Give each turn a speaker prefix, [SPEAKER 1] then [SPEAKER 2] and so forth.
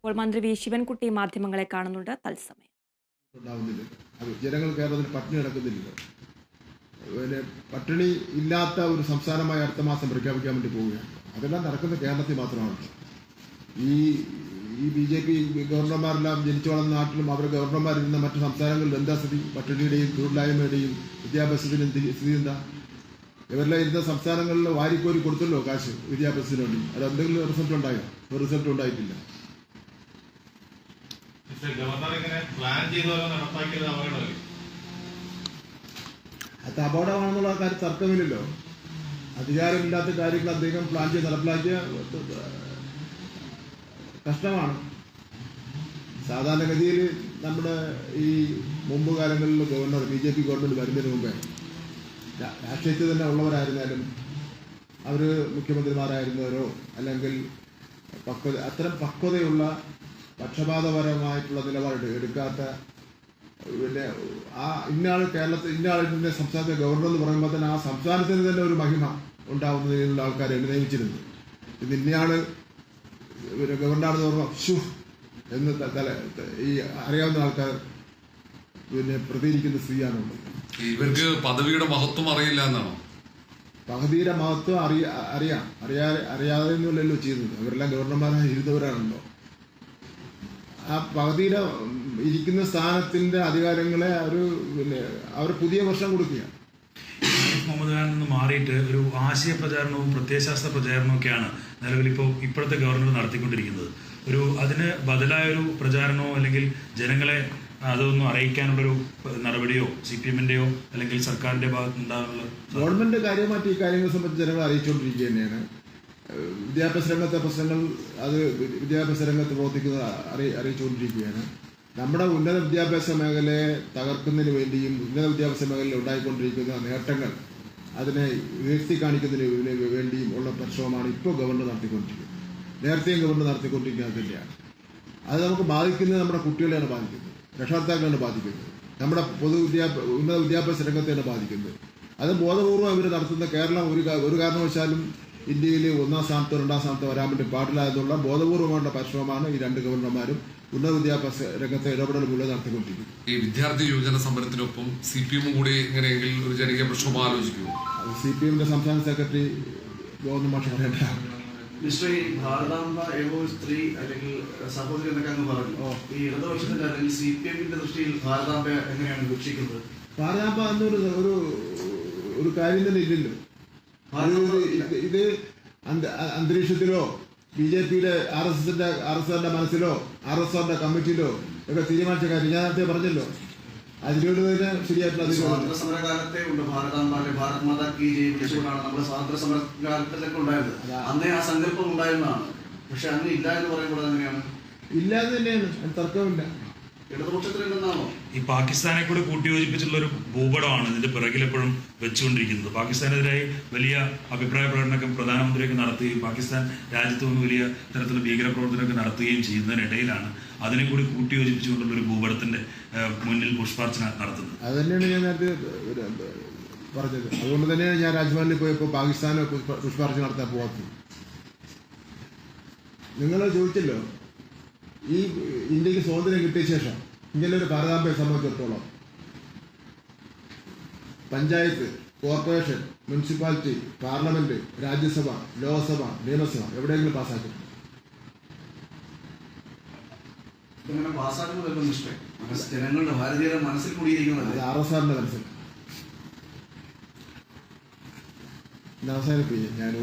[SPEAKER 1] ഇപ്പോൾ മന്ത്രി വി. ശിവൻകുട്ടി മാധ്യമങ്ങളെ കാണുന്നുണ്ട്. തത്സമയം.
[SPEAKER 2] പട്ടിണി പിന്നെ പട്ടിണി ഇല്ലാത്ത ഒരു സംസ്ഥാനമായി അടുത്ത മാസം പ്രഖ്യാപിക്കാൻ വേണ്ടി പോവുകയാണ്. അതെല്ലാം നടക്കുന്ന കേരളത്തിൽ മാത്രമാണ്. ഈ ഈ ബി ജെ പി ഗവർണർമാരെല്ലാം ജനിച്ചു വളർന്ന നാട്ടിലും അവർ ഗവർണർമാരിരുന്ന മറ്റു സംസ്ഥാനങ്ങളിൽ എന്താ സ്ഥിതി? പട്ടിണിയുടെയും തൊഴിലില്ലായ്മയുടെയും വിദ്യാഭ്യാസത്തിനും സ്ഥിതി എന്താ? ഇവരെല്ലാം ഇരുന്ന സംസ്ഥാനങ്ങളിൽ വാരിക്കോരി കൊടുത്തല്ലോ കാശ് വിദ്യാഭ്യാസത്തിന് വേണ്ടി. അത് എന്തെങ്കിലും റിസൾട്ട് ഉണ്ടായോ റിസൾട്ട് ഉണ്ടായിട്ടില്ല.
[SPEAKER 3] ഗവർണർ
[SPEAKER 2] അത് അപകടമാണെന്നുള്ള കാര്യം തർക്കമില്ലല്ലോ. അധികാരമില്ലാത്ത കാര്യങ്ങൾ അദ്ദേഹം പ്ലാൻ ചെയ്ത് നടപ്പിലാക്കിയ കഷ്ടമാണ്. സാധാരണഗതിയിൽ നമ്മുടെ ഈ മുമ്പ് കാലങ്ങളിൽ governor B J P government വരുന്നതിന് മുമ്പേ രാഷ്ട്രീയത്തിൽ തന്നെ ഉള്ളവരായിരുന്നാലും അവർ മുഖ്യമന്ത്രിമാരായിരുന്നവരോ അല്ലെങ്കിൽ പക്വത അത്തരം പക്വതയുള്ള പക്ഷപാതപരമായിട്ടുള്ള നിലപാട് എടുക്കാത്ത പിന്നെ ആ ഇന്നയാൾ കേരളത്തിൽ ഇന്നയാൾ ഇന്ന സംസ്ഥാനത്തെ ഗവർണർ എന്ന് പറയുമ്പോൾ തന്നെ ആ സംസ്ഥാനത്തിന് തന്നെ ഒരു മഹിമ ഉണ്ടാവുന്നതിനുള്ള ആൾക്കാരെ നിയമിച്ചിരുന്നു ഇത് ഇന്നയാൾ പിന്നെ ഗവർണറാണെന്ന് പറയുമ്പോൾ ഷു എന്ന് തല ഈ അറിയാവുന്ന ആൾക്കാർ പിന്നെ പ്രതികരിക്കുന്ന സ്ഥിതിയാണുള്ളത്
[SPEAKER 4] ഇവർക്ക് പദവിയുടെ മഹത്വം അറിയില്ല എന്നാണോ?
[SPEAKER 2] പകുതിയുടെ മഹത്വം അറിയ അറിയാം അറിയാതെ അറിയാതെ ഒന്നുമല്ലല്ലോ ചെയ്യുന്നത്. അവരെല്ലാം ഗവർണർമാരായി ഇരുന്നവരാണല്ലോ. ആ പകുതിയുടെ ഇരിക്കുന്ന സ്ഥാനത്തിന്റെ അധികാരങ്ങളെ ഒരു പിന്നെ അവർ പുതിയ വർഷം കൊടുക്കുക
[SPEAKER 5] ആരിഫ് നിന്ന് മാറിയിട്ട് ഒരു ആശയ പ്രചാരണവും പ്രത്യയശാസ്ത്ര പ്രചാരണവും ഒക്കെയാണ് നിലവിൽ ഇപ്പോൾ ഇപ്പോഴത്തെ ഗവർണർ നടത്തിക്കൊണ്ടിരിക്കുന്നത്. ഒരു അതിന് ബദലായ ഒരു പ്രചാരണമോ അല്ലെങ്കിൽ ജനങ്ങളെ അതൊന്നും അറിയിക്കാനുള്ളൊരു നടപടിയോ സി പി എമ്മിന്റെയോ അല്ലെങ്കിൽ സർക്കാരിന്റെ ഭാഗത്ത് ഉണ്ടാകാനുള്ള
[SPEAKER 2] ഗവൺമെന്റ് കാര്യമായിട്ട് ഈ കാര്യങ്ങളെ സംബന്ധിച്ച് ജനങ്ങൾ അറിയിച്ചുകൊണ്ടിരിക്കുക തന്നെയാണ്. വിദ്യാഭ്യാസ രംഗത്തെ പ്രശ്നങ്ങൾ അത് വിദ്യാഭ്യാസ രംഗത്ത് പ്രവർത്തിക്കുന്നത് അറി അറിയിച്ചുകൊണ്ടിരിക്കുകയാണ്. നമ്മുടെ ഉന്നത വിദ്യാഭ്യാസ മേഖലയെ തകർക്കുന്നതിന് വേണ്ടിയും ഉന്നത വിദ്യാഭ്യാസ മേഖലയിൽ ഉണ്ടായിക്കൊണ്ടിരിക്കുന്ന നേട്ടങ്ങൾ അതിനെ ഉയർത്തി കാണിക്കുന്നതിന് വേണ്ടിയും ഉള്ള പരിശ്രമമാണ് ഇപ്പോൾ ഗവൺമെന്റ് നടത്തിക്കൊണ്ടിരിക്കുന്നത്. നേരത്തെയും ഗവൺമെന്റ് നടത്തിക്കൊണ്ടിരിക്കുന്നത് തന്നെയാണ്. അത് നമുക്ക് ബാധിക്കുന്നത് നമ്മുടെ കുട്ടികളെയാണ് ബാധിക്കുന്നത്. രക്ഷകർത്താക്കളാണ് ബാധിക്കുന്നത്. നമ്മുടെ പൊതു വിദ്യാഭ്യാസ ഉന്നത വിദ്യാഭ്യാസ രംഗത്തെയാണ് ബാധിക്കുന്നത്. അത് ബോധപൂർവം ഇവർ നടത്തുന്ന കേരളം ഒരു ഒരു കാരണവശാലും ഇന്ത്യയിൽ ഒന്നാം സ്ഥാനത്തോ രണ്ടാം സ്ഥാനത്തോ വരാൻ വേണ്ടി പാടില്ല എന്നുള്ള ബോധപൂർവമായിട്ടുള്ള പരിശ്രമമാണ് ഈ രണ്ട് ഗവർണർമാരും ഉന്നത വിദ്യാഭ്യാസ രംഗത്തെ ഇടപെടൽ മൂലം നടത്തിക്കൊണ്ടിരിക്കുന്നത്.
[SPEAKER 4] ഈ വിദ്യാർത്ഥി യുവജന സമരത്തിനൊപ്പം സി പി എമ്മും കൂടി എങ്ങനെയെങ്കിൽ ഒരു ജനകീയ പ്രശ്നം ആലോചിക്കുമോ?
[SPEAKER 2] സി പി എമ്മിന്റെ സംസ്ഥാന സെക്രട്ടറി ഗവർണർ മാഷ് പറയേണ്ട
[SPEAKER 6] മിസ്റ്റർ ഈ ഭാരതാംബ ഏവോ സ്ത്രീ അല്ലെങ്കിൽ സഹോദരി എന്നൊക്കെ അങ്ങ് പറഞ്ഞു. ഈ ഇടതുപക്ഷത്തിന്റെ അല്ലെങ്കിൽ സി പി എമ്മിന്റെ ദൃഷ്ടിയിൽ ഭാരതാംബ എങ്ങനെയാണ് വീക്ഷിക്കുന്നത്
[SPEAKER 2] ഭാരതാംബ എന്നൊരു ഒരു ഒരു കാര്യം തന്നെ ഇല്ലല്ലോ. ഇത് അന്തരീക്ഷത്തിലോ ബി ജെ പിയുടെ ആർ എസ് എസിന്റെ ആർ എസ് എസിന്റെ മനസ്സിലോ ആർ എസ് എസിന്റെ കമ്മിറ്റിയിലോ ഒക്കെ തീരുമാനിച്ച കാര്യം ഞാൻ നേരത്തെ പറഞ്ഞല്ലോ. അതിനോട് തന്നെ ശരിയായിട്ടുള്ള
[SPEAKER 6] സ്വാതന്ത്ര്യ ഉണ്ട്. ഭാരതാംബ അല്ലെ ഭാരത് മാതാ കി ജയ് വിളിച്ചുകൊണ്ടാണ് നമ്മുടെ സ്വാതന്ത്ര്യ സമര കാലത്തിലൊക്കെ ഉണ്ടായത് അന്നേ ആ സങ്കല്പം ഉണ്ടായിരുന്നതാണ്. പക്ഷെ അന്ന് ഇല്ല എന്ന് പറയുമ്പോൾ
[SPEAKER 2] തന്നെയാണ്. തർക്കമില്ല.
[SPEAKER 5] ഈ പാകിസ്ഥാനെ കൂടെ കൂട്ടിയോജിപ്പിച്ചുള്ള ഒരു ഭൂപടമാണ് ഇതിന്റെ പിറകിൽ എപ്പോഴും വെച്ചുകൊണ്ടിരിക്കുന്നത്. പാകിസ്ഥാനെതിരായി വലിയ അഭിപ്രായ പ്രകടനമൊക്കെ പ്രധാനമന്ത്രിയൊക്കെ നടത്തുകയും പാകിസ്ഥാൻ രാജ്യത്ത് നിന്ന് വലിയ തരത്തിലുള്ള ഭീകരപ്രവർത്തനമൊക്കെ നടത്തുകയും ചെയ്യുന്നതിനിടയിലാണ് അതിനെ കൂടി കൂട്ടിയോജിപ്പിച്ചുകൊണ്ടുള്ള ഒരു ഭൂപടത്തിന്റെ മുന്നിൽ പുഷ്പാർച്ചന നടത്തുന്നത്.
[SPEAKER 2] അത് തന്നെയാണ് ഞാൻ നേരത്തെ പറഞ്ഞത്. അതുകൊണ്ട് തന്നെയാണ് ഞാൻ രാജ്ഭവനിൽ പോയപ്പോൾ പാകിസ്ഥാനെ പുഷ്പ- പുഷ്പാർച്ചന നടത്താൻ പോകാത്തത് നിങ്ങൾ ചോദിച്ചല്ലോ? ഈ ഇന്ത്യയ്ക്ക് സ്വാതന്ത്ര്യം കിട്ടിയ ശേഷം ഇങ്ങനെ ഒരു ഭാരതാംബയെ സംബന്ധിച്ചിടത്തോളം panchayat corporation municipality parliament Rajya Sabha Lok Sabha നിയമസഭ എവിടെയെങ്കിലും പാസ്സാക്കും
[SPEAKER 6] പാസ്സാക്കുന്നതല്ലോ ജനങ്ങളുടെ ഭാരതീയരുടെ മനസ്സിൽ കൂടിയിരിക്കുന്നതല്ലേ
[SPEAKER 2] അത് ആർ എസ് ആറിന്റെ മനസ്സിൽ. ഇത് അവസാനിപ്പിക്കും. ഞാനൊരു